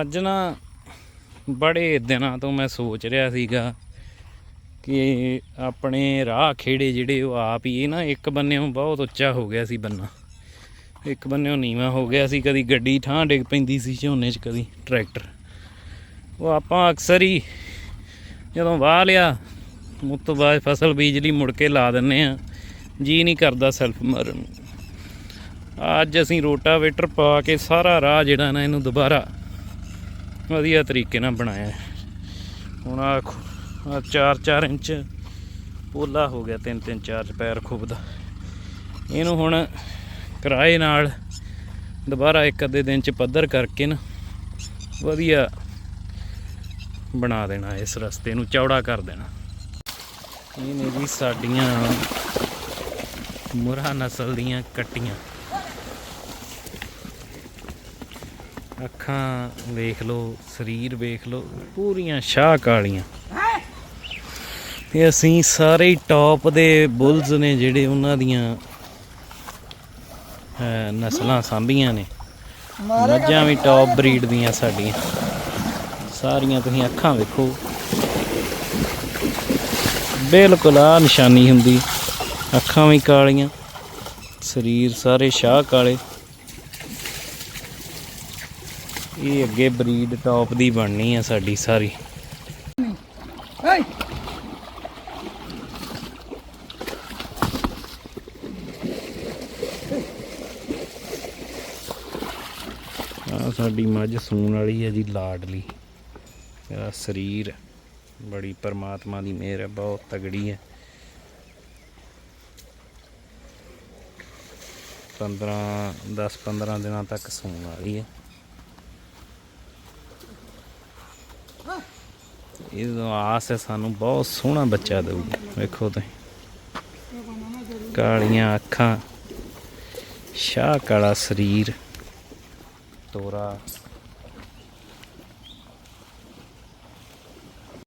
ਅੱਜ ਨਾ ਬੜੇ ਦਿਨਾਂ ਤੋਂ ਮੈਂ ਸੋਚ ਰਿਹਾ ਸੀਗਾ ਕਿ ਆਪਣੇ ਰਾਹ ਖੇੜੇ ਜਿਹੜੇ ਉਹ ਆਪ ਹੀ ਨਾ ਇੱਕ ਬੰਨਿਓਂ ਬਹੁਤ ਉੱਚਾ ਹੋ ਗਿਆ ਸੀ ਬੰਨਾ। ਇੱਕ ਬੰਨਿਓਂ ਨੀਵਾ ਹੋ ਗਿਆ ਸੀ, ਕਦੀ ਗੱਡੀ ਠਾਂ ਡਿੱਗ ਪੈਂਦੀ ਸੀ ਝੋਨੇ 'ਚ, ਕਦੀ ਟਰੈਕਟਰ। ਉਹ ਆਪਾਂ ਅਕਸਰ ਹੀ ਜਦੋਂ ਵਾਹ ਲਿਆ, ਉਸ ਤੋਂ ਬਾਅਦ ਫਸਲ ਬੀਜ ਲਈ ਮੁੜ ਕੇ ਲਾ ਦਿੰਨੇ ਆ ਜੀ ਨਹੀਂ ਕਰਦਾ ਸੈਲਫ ਮਾਰਨ। ਅੱਜ ਅਸੀਂ ਰੋਟਾਵੇਟਰ ਪਾ ਕੇ ਸਾਰਾ ਰਾਹ ਜਿਹੜਾ ਨਾ ਇਹਨੂੰ ਦੁਬਾਰਾ ਵਧੀਆ ਤਰੀਕੇ ਨਾਲ ਬਣਾਇਆ ਹੁਣ ਆ 4-4 ਇੰਚ ਪੋਲਾ ਹੋ ਗਿਆ 3-3 4 ਪੈਰ ਖੁੱਬਦਾ ਇਹਨੂੰ ਹੁਣ ਕਿਰਾਏ ਨਾਲ ਦੁਬਾਰਾ ਇੱਕ ਅੱਧੇ ਦਿਨ ਚ ਪੱਧਰ ਕਰਕੇ ਨਾ ਵਧੀਆ ਬਣਾ ਦੇਣਾ, ਇਸ ਰਸਤੇ ਨੂੰ ਚੌੜਾ ਕਰ ਦੇਣਾ। ਇਹ ਨੇ ਜੀ ਸਾਡੀਆਂ ਮੁਰਾ ਨਸਲ ਦੀਆਂ ਕੱਟੀਆਂ। ਅੱਖਾਂ ਵੇਖ ਲਓ, ਸਰੀਰ ਵੇਖ ਲਓ, ਪੂਰੀਆਂ ਸ਼ਾਹ ਕਾਲੀਆਂ। ਤੇ ਅਸੀਂ ਸਾਰੇ ਹੀ ਟੌਪ ਦੇ ਬੁੱਲਸ ਨੇ ਜਿਹੜੇ ਉਹਨਾਂ ਦੀਆਂ ਨਸਲਾਂ ਸਾਂਭੀਆਂ ਨੇ। ਮੱਝਾਂ ਵੀ ਟੌਪ ਬਰੀਡ ਦੀਆਂ ਸਾਡੀਆਂ। ਸਾਰੀਆਂ ਤੁਸੀਂ ਅੱਖਾਂ ਵੇਖੋ। ਬਿਲਕੁਲ ਆ ਨਿਸ਼ਾਨੀ ਹੁੰਦੀ। ਅੱਖਾਂ ਵੀ ਕਾਲੀਆਂ, ਸਰੀਰ ਸਾਰੇ ਸ਼ਾਹ ਕਾਲੇ। ਇਹ ਅੱਗੇ ਬਰੀਡ ਟੌਪ ਦੀ ਬਣਨੀ ਆ ਸਾਡੀ ਸਾਰੀ। ਆ ਸਾਡੀ ਮੱਝ ਸੂਣ ਵਾਲੀ ਹੈ ਜੀ ਲਾਡਲੀ। ਇਹਦਾ ਸਰੀਰ ਬੜੀ ਪਰਮਾਤਮਾ ਦੀ ਮਿਹਰ ਹੈ ਬਹੁਤ ਤਗੜੀ ਹੈ 15 10 15 ਦਿਨਾਂ ਤੱਕ ਸੂਣ ਵਾਲੀ ਹੈ ਇਹ ਆਸ ਹੈ ਸਾਨੂੰ, ਬਹੁਤ ਸੋਹਣਾ ਬੱਚਾ ਦੇਊਗੀ। ਵੇਖੋ ਤੁਸੀਂ। ਕਾਲੀਆਂ ਅੱਖਾਂ, ਸ਼ਾਹ ਕਾਲਾ ਸਰੀਰ, ਤੋਰਾ।